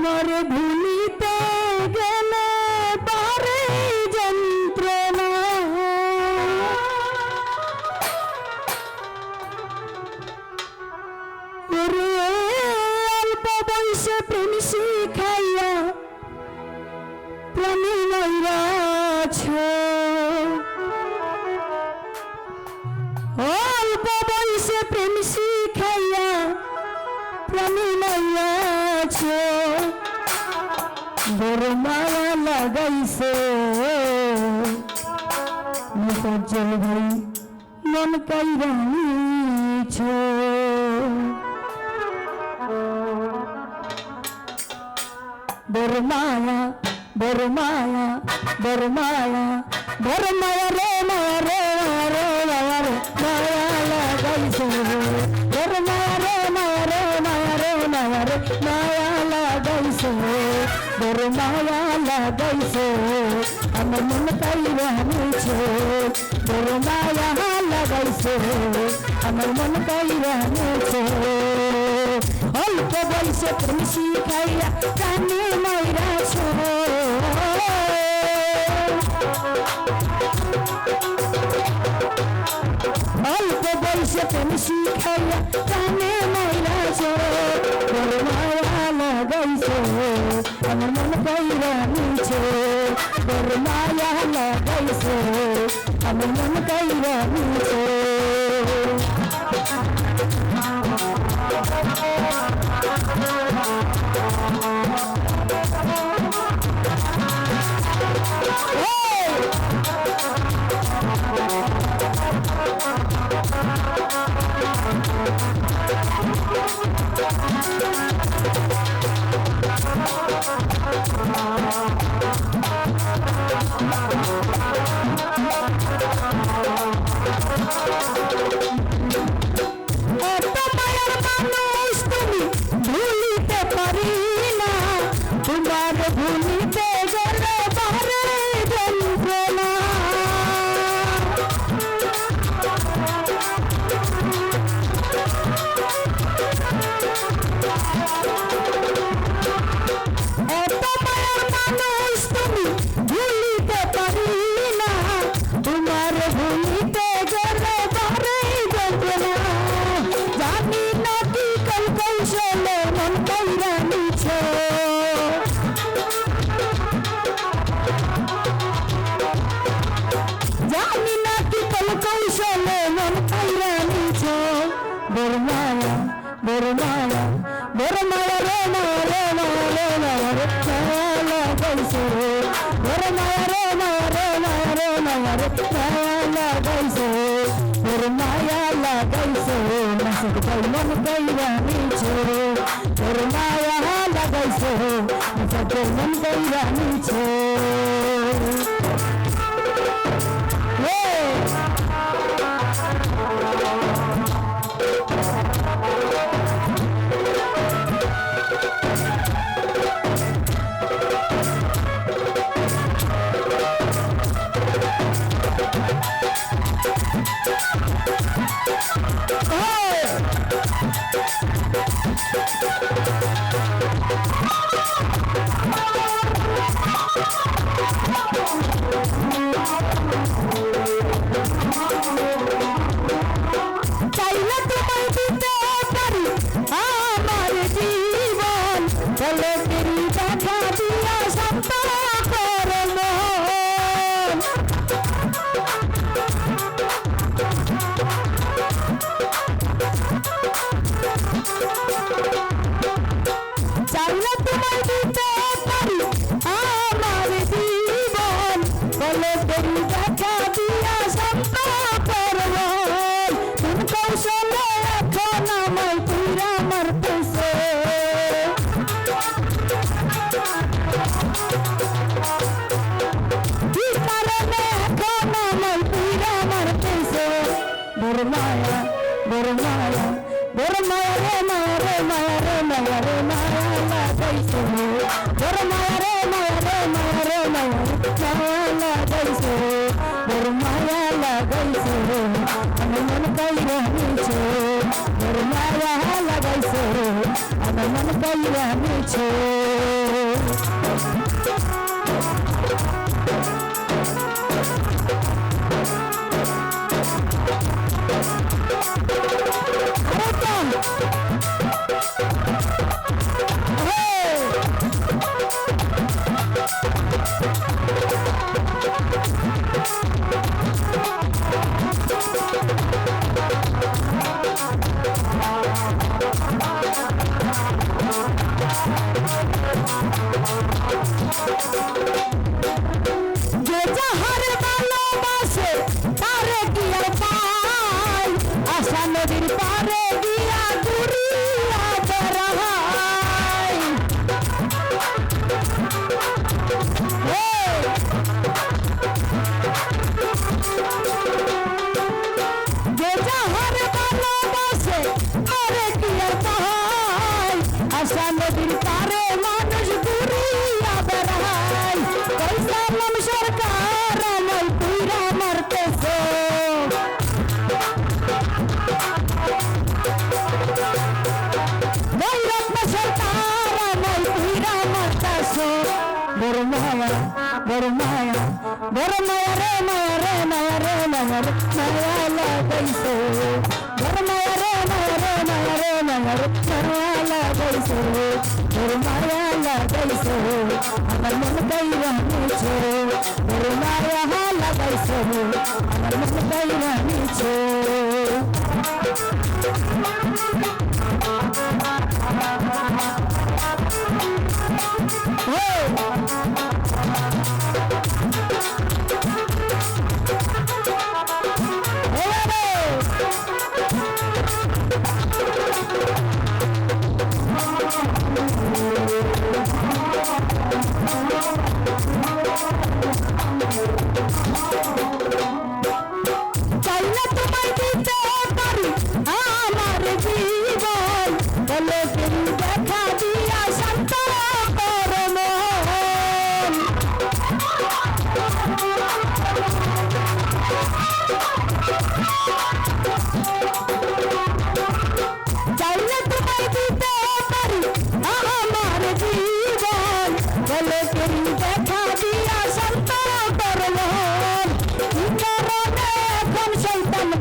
তোমার ভুলিতে গেলে পারে যন্ত্রণা। অল্প বয়সে প্রেম শিখাইয়া প্রাণী নৈরাছ বড় মালা লাগাইছে। মুখজ্জল ভাই, মন কাইরানিছ বড় মায়া বড় মায়া বড় মায়া বড় মায়া রে মায়া লাগাইছে আমার মন কাইরা নিছে অল্প বয়সে প্রেম শিখাইয়া কানে ময়রা ছো অল্প বয়সে প্রেম শিখাইয়া কানে ময়রা ছো বড় মায়া লাগাইছে আমার মন কইরা নিছে বড় মায়া লাগাইছে আমার মন তোমার ভুলিতে কৌশলে মন কইরা নিছে বড় মায়া বড় মায়া বড় মায়া রে মায়া রে মায়া রে মায়া রে মায়া লাগাইছে বড় মায়া রে মায়া রে মায়া রে মায়া রে মায়া লাগাইছে বড় মায়া লাগাইছে নাসক পাই মন কইরা নিছে বড় মায়া লাগাইছে নাসক মন কইরা নিছে চাইলে লাগাইছে বড় মায়া লাগাইছে আমি মন কইরা নিছে বড় মায়া লাগাইছে আমার মন কইরা নিছো নদীর পারে বড় মায়া বড় মায়া বড় মায়া রে মায়া রে মায়া রে মায়া রে, মায়া লাগাইছে। বড় মায়া রে মায়া রে মায়া রে মায়া রে, মায়া লাগাইছে। বড় মায়া লাগাইছে, আমার মন কইরা নিছে বড় মায়া লাগাইছে, আমার মন কইরা নিছে Hey! Hey!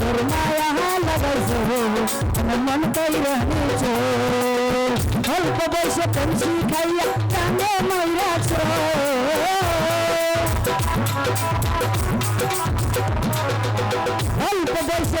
বড় মায়া লাগাইছো মন কইরা নিছো অল্প বয়সে পেন্সি খাইয়া কানে ময়রাছো অল্প বয়সে